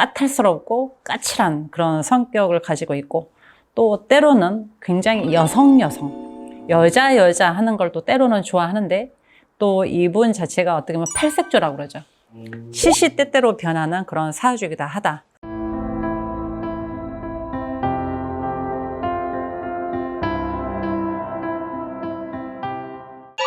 까탈스럽고 까칠한 그런 성격을 가지고 있고 또 때로는 굉장히 여성 여성 여자 여자 하는 걸 또 때로는 좋아하는데 또 이분 자체가 어떻게 보면 팔색조라고 그러죠. 시시때때로 변하는 그런 사주이기도 하다.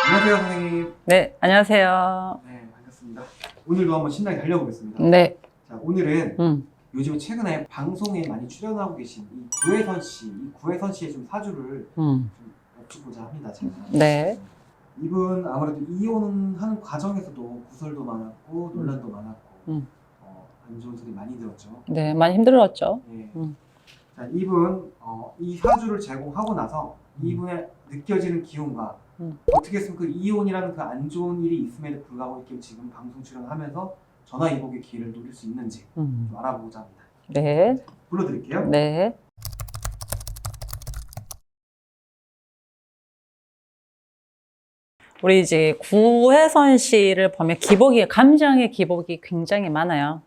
안녕하세요 선생님. 네, 안녕하세요. 네 반갑습니다. 오늘도 한번 신나게 달려보겠습니다. 네, 자 오늘은 음, 요즘 최근에 방송에 많이 출연하고 계신 이 구혜선 씨, 이 구혜선 씨의 좀 사주를 음, 좀 여쭙고자 합니다. 제가. 네, 이분 아무래도 이혼하는 과정에서도 구설도 많았고 논란도 많았고 음. 어, 안 좋은 소리 많이 들었죠. 네, 많이 힘들었죠. 예. 음. 자 이분 어, 이 사주를 제공하고 나서 이분의 느껴지는 기운과 음. 어떻게 했으면 그 이혼이라는 그 안 좋은 일이 있음에도 불구하고 이렇게 지금 방송 출연하면서 전화 이복의 기회를 노릴 수 있는지 음, 좀 알아보고자 합니다. 네, 불러드릴게요. 네. 우리 이제 구혜선 씨를 보면 기복이 감정의 기복이 굉장히 많아요.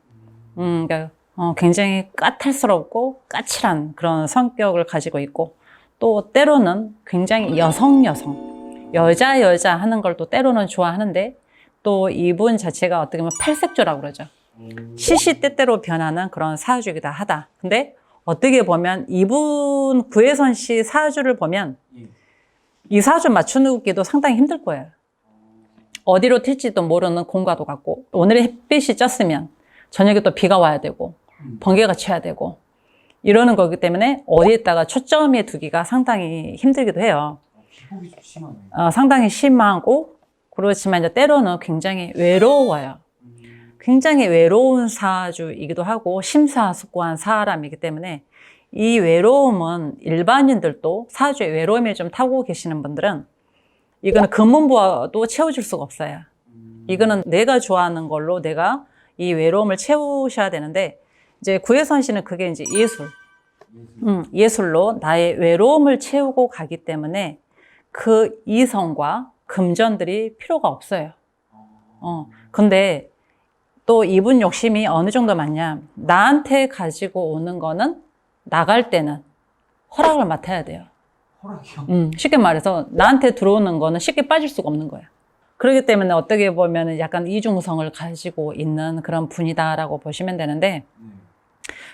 음, 그러니까 어, 굉장히 까탈스럽고 까칠한 그런 성격을 가지고 있고 또 때로는 굉장히 여성 여성 여자 여자 하는 걸 또 때로는 좋아하는데 또 이분 자체가 어떻게 보면 팔색조라고 그러죠. 음. 시시때때로 변하는 그런 사주이기도 하다. 근데 어떻게 보면 이분 구혜선 씨 사주를 보면 예. 이 사주 맞추기도 상당히 힘들 거예요. 어디로 튈지도 모르는 공과도 같고 오늘의 햇빛이 쪘으면 저녁에 또 비가 와야 되고 음. 번개가 쳐야 되고 이러는 거기 때문에 어디에다가 초점에 두기가 상당히 힘들기도 해요. 어, 상당히 심하고 그렇지만 이제 때로는 굉장히 외로워요. 음. 굉장히 외로운 사주이기도 하고 심사숙고한 사람이기 때문에 이 외로움은 일반인들도 사주에 외로움을 좀 타고 계시는 분들은 이거는 금문부와도 채워줄 수가 없어요. 음. 이거는 내가 좋아하는 걸로 내가 이 외로움을 채우셔야 되는데 이제 구혜선 씨는 그게 이제 예술. 음, 예술로 나의 외로움을 채우고 가기 때문에 그 이성과 금전들이 필요가 없어요. 어, 근데 또 이분 욕심이 어느 정도 많냐. 나한테 가지고 오는 거는 나갈 때는 허락을 맡아야 돼요. 허락이요. 음, 쉽게 말해서 나한테 들어오는 거는 쉽게 빠질 수가 없는 거예요. 그렇기 때문에 어떻게 보면 약간 이중성을 가지고 있는 그런 분이다라고 보시면 되는데 네.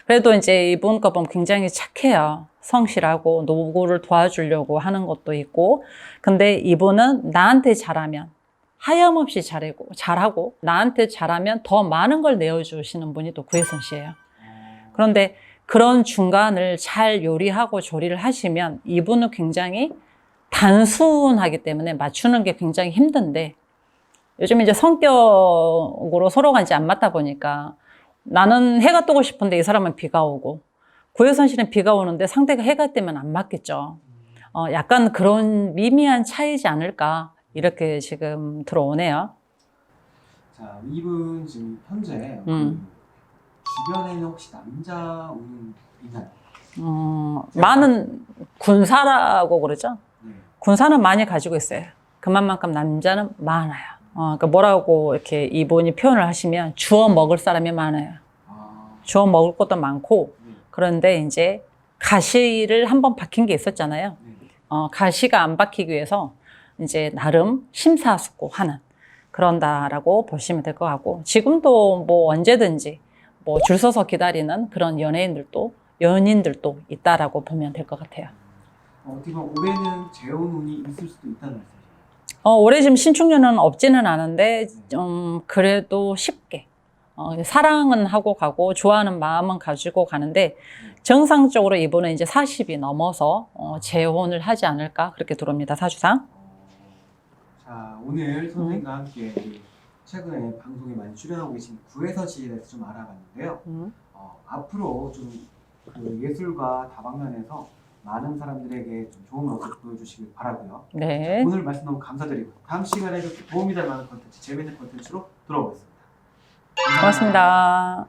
그래도 이제 이분 거 보면 굉장히 착해요. 성실하고 노구를 도와주려고 하는 것도 있고 근데 이분은 나한테 잘하면 하염없이 잘하고 잘하고 나한테 잘하면 더 많은 걸 내어주시는 분이 또 구혜선 씨예요. 어, 그런데 그런 중간을 잘 요리하고 조리를 하시면 이분은 굉장히 단순하기 때문에 맞추는 게 굉장히 힘든데 요즘 이제 성격으로 서로가 이제 안 맞다 보니까 나는 해가 뜨고 싶은데 이 사람은 비가 오고 씨는 비가 오는데 상대가 해가 뜨면 안 맞겠죠. 어, 약간 그런 미미한 차이지 않을까 이렇게 지금 들어오네요. 자 이분 지금 현재 음. 그 주변에는 혹시 남자 운은 있나요? 어, 많은 군사라고 그러죠. 네. 군사는 많이 가지고 있어요. 그만큼 남자는 많아요. 어, 그러니까 뭐라고 이렇게 이분이 표현을 하시면 주워 먹을 사람이 많아요. 아, 주워 먹을 것도 많고 네. 그런데 이제 가시를 한번 박힌 게 있었잖아요. 네. 어, 가시가 안 박히기 위해서 이제 나름 심사숙고하는 그런다라고 보시면 될 것 같고 지금도 뭐 언제든지 뭐 줄 서서 기다리는 그런 연예인들도 연인들도 있다라고 보면 될 것 같아요. 어, 어떻게 보면 올해는 재혼 운이 있을 수도 있다는 말씀이죠. 어, 올해 지금 신축년은 없지는 않은데, 음, 그래도 쉽게. 어, 사랑은 하고 가고, 좋아하는 마음은 가지고 가는데, 정상적으로 이분은 이제 40이 넘어서, 어, 재혼을 하지 않을까, 그렇게 들어옵니다, 사주상. 어, 자 오늘 선생님과 함께 그 최근에 방송에 많이 출연하고 계신 구혜선 씨에 대해서 좀 알아봤는데요. 어, 앞으로 좀그 예술과 다방면에서 많은 사람들에게 좀 좋은 모습 보여주시길 바라고요. 네. 오늘 말씀 너무 감사드리고 다음 시간에 도 도움이 될 만한 컨텐츠, 재미있는 컨텐츠로 돌아오겠습니다. 고맙습니다.